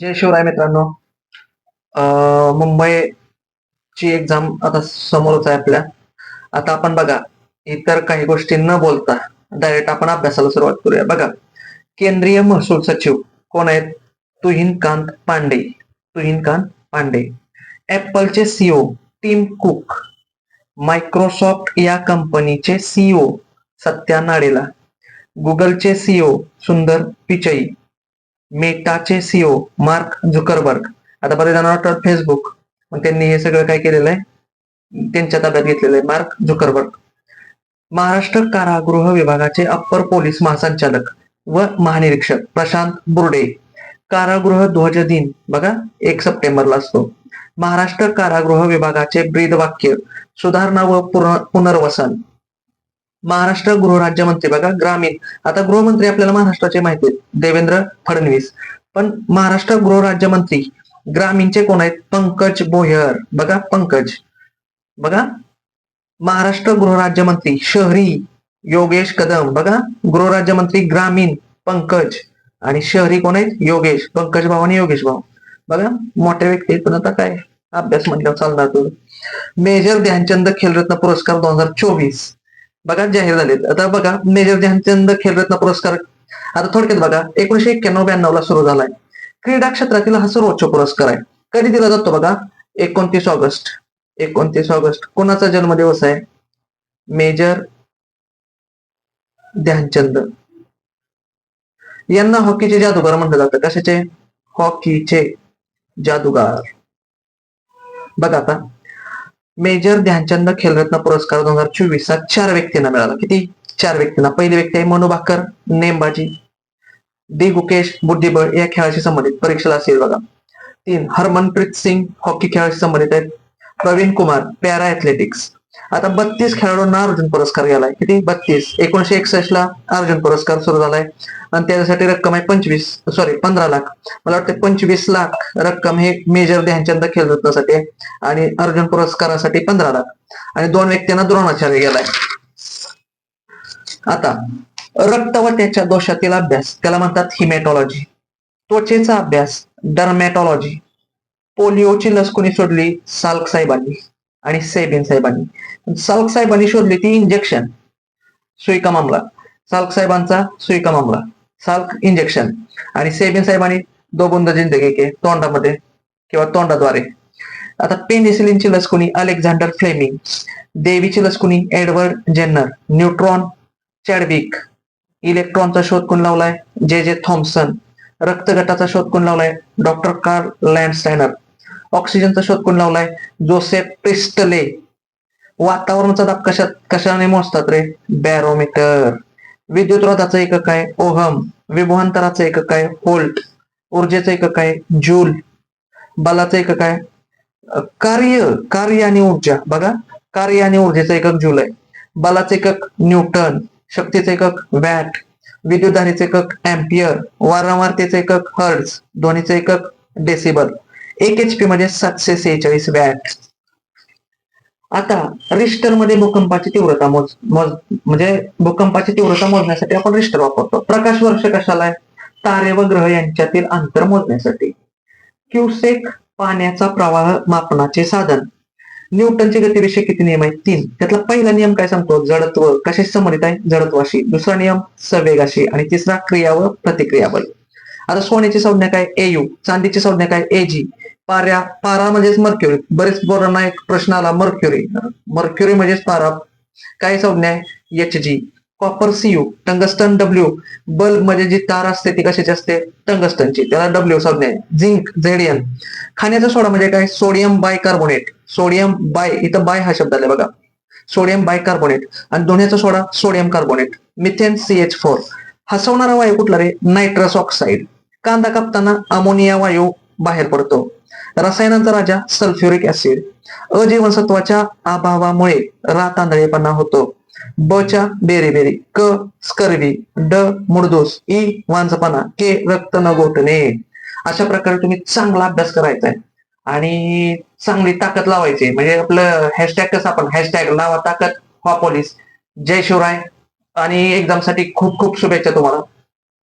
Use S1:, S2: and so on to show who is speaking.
S1: जय शिवराय मित्रांनो. मुंबई मुंबईची एक्झाम आता समोरच आहे आपल्या. आता आपण बघा इतर काही गोष्टी न बोलता डायरेक्ट आपण अभ्यासाला सुरुवात करूया. बघा केंद्रीय महसूल सचिव कोण आहेत? तुहिनकांत पांडे. तुहिनकांत पांडे. ऍपलचे सीओ टीम कुक मायक्रोसॉफ्ट या कंपनीचे सीओ सत्या नाडेला. गुगलचे सीओ सुंदर पिचई. मेटाचे सीओ मार्क झुकरबर्ग. आता बरेच जाणार वाटतात फेसबुक पण त्यांनी हे सगळं काय केलेलं आहे? त्यांच्या ताब्यात घेतलेलं आहे मार्क झुकरबर्ग. महाराष्ट्र कारागृह विभागाचे अप्पर पोलीस महासंचालक व महानिरीक्षक प्रशांत बुर्डे. कारागृह ध्वज दिन बघा एक सप्टेंबरला असतो. महाराष्ट्र कारागृह विभागाचे ब्रीद वाक्य सुधारणा व पुनर्वसन. महाराष्ट्र गृहराज्यमंत्री बघा ग्रामीण. आता गृहमंत्री आपल्याला महाराष्ट्राचे माहिती आहेत. देवेंद्र फडणवीस. पण महाराष्ट्र गृहराज्यमंत्री ग्रामीणचे कोण आहेत? पंकज बोहर. बघा पंकज. बघा. महाराष्ट्र गृहराज्यमंत्री शहरी योगेश कदम. बघा गृहराज्यमंत्री ग्रामीण पंकज. आणि शहरी कोण आहेत? योगेश. पंकज भाऊ आणि योगेश भाऊ. बघा मोठे व्यक्ती पण आता काय? अभ्यास म्हटल्यावर चालणार. तो मेजर ध्यानचंद खेलरत्न पुरस्कार दोन हजार चोवीस. बघा जाहीर झालेत. आता बघा मेजर ध्यानचंद खेलरत्न पुरस्कार. आता थोडक्यात बघा एकोणीशे एक्क्याण्णव ब्याण्णव ला सुरू झालाय. क्रीडा क्षेत्रातील हा सर्वोच्च पुरस्कार आहे. कधी दिला जातो बघा? एकोणतीस ऑगस्ट. एकोणतीस ऑगस्ट. कोणाचा जन्मदिवस आहे? मेजर ध्यानचंद. यांना हॉकीचे जादूगार म्हटलं जातं. कशाचे? हॉकीचे जादूगार. बघा आता. मेजर ध्यानचंद खेलरत्न पुरस्कार दोन हजार चोवीसचा चार व्यक्तींना मिळाला. किती? चार व्यक्तींना. पहिली व्यक्ती आहे मनू भाकर नेमबाजी दि गुकेश बुद्धिबळ या खेळाशी संबंधित. परीक्षेला असेल बघा. तीन हरमनप्रीत सिंग हॉकी खेळाशी संबंधित आहेत. प्रवीण कुमार पॅरा ॲथलेटिक्स आता बत्तीस खेळाडूंना अर्जुन पुरस्कार गेलाय. किती? बत्तीस. एकोणीशे एकसष्ट ला अर्जुन पुरस्कार सुरू झालाय. आणि त्याच्यासाठी रक्कम आहे पंचवीस सॉरी पंधरा लाख. मला वाटतं पंचवीस लाख रक्कम हे मेजर ध्यानचंद खेळरत्नासाठी आहे आणि अर्जुन पुरस्कारासाठी पंधरा लाख. आणि दोन व्यक्तींना द्रोणाचार्य गेलाय. आता रक्त व त्याच्या दोषातील अभ्यास. त्याला म्हणतात हिमॅटॉलॉजी त्वचेचा अभ्यास. डर्मॅटॉलॉजी पोलिओची लस कोणी सोडली? साल्क साहेबांनी. आणि सेबिन साहेबांनी. साल्क साहेबांनी शोधली ती इंजेक्शन सुईका मामला. साल्क साहेबांचा सुईका मामला. साल्क इंजेक्शन आणि सेबिन साहेबांनी दोबुंद जिंदगी के तोंडामध्ये किंवा तोंडाद्वारे. आता पेनिसिलिनची लस कोणी अलेक्झांडर फ्लेमिंग. देवीची लस कोणी एडवर्ड जेन्नर. Neutron Chadwick. इलेक्ट्रॉनचा शोध कोण लावलाय? जे जे थॉम्सन रक्तगटाचा शोध कोण लावलाय? Doctor Karl Landsteiner. ऑक्सिजनचा शोध कोण लावलाय? Joseph Priestley. वातावरणाचा दाब कशात कशाने मोजतात रे? बॅरोमीटर विद्युतरोधाचं एकक आहे ओहम विभवांतराचं एकक आहे होल्ट ऊर्जेचं एकक आहे जूल बलाचं एकक आहे कार्य. कार्य आणि ऊर्जा. बघा. कार्य आणि ऊर्जेचं एकक जूल आहे. बलाचं एकक न्यूटन. शक्तीचं एकक वॅट. विद्युतधारीचे एकक अँपियर वारंवारतेचे एकक हर्ड्स ध्वनीचे एकक डेसिबल एक एच पी मध्ये सातशे सेहेचाळीस वॅट. आता रिस्टरमध्ये भूकंपाची तीव्रता मोज मोज म्हणजे भूकंपाची तीव्रता मोजण्यासाठी आपण रिस्टर वापरतो. प्रकाश वर्ष कशाला आहे? तारे व ग्रह यांच्यातील अंतर मोजण्यासाठी. क्युसेक पाण्याचा प्रवाह मापनाचे साधन. न्यूटनचे गतिविषय किती नियम आहेत? तीन. त्यातला पहिला नियम काय सांगतो? जडत्व कशाशी संबंधित आहे? जडत्वाशी. दुसरा नियम संवेगाशी. आणि तिसरा क्रिया व प्रतिक्रिया बल. आता सोन्याची संज्ञा काय? एयू चांदीची संज्ञा काय? एजी पाऱ्या पारा म्हणजेच मर्क्युरी बरेच पोरांना एक प्रश्न आला मर्क्युरी मर्क्युरी म्हणजेच पारा. काय संज्ञा आहे? H G copper C U tungsten W bulb म्हणजे जी तार असते ती कशाची असते? टंगस्टनची त्याला डब्ल्यू संज्ञा आहे. झिंक झेडियन खाण्याचा सोडा म्हणजे काय? सोडियम बायकार्बोनेट सोडियम बाय इथं बाय हा शब्द आला बघा. सोडियम बायकार्बोनेट आणि दोन्हीचा soda sodium carbonate methane C H four हसवणारा वायू कुठला रे? नायट्रस ऑक्साईड कांदा कापताना अमोनिया वायू बाहेर पडतो. रसायनांचा राजा सल्फ्युरिक ऍसिड अजीवनसत्वाच्या अभावामुळे रातांदळेपणा होतो. ब च्या बेरीबेरी क स्कर्वी ड मुडदोस ई वांजपणा के रक्त न गोठणे अशा प्रकारे तुम्ही चांगला अभ्यास करायचा आहे. आणि चांगली ताकद लावायची म्हणजे आपलं हॅशटॅग कसं आपण हॅशटॅग लावा ताकद व्हा पोलीस जय शिवराय. आणि एक्झामसाठी खूप खूप शुभेच्छा तुम्हाला.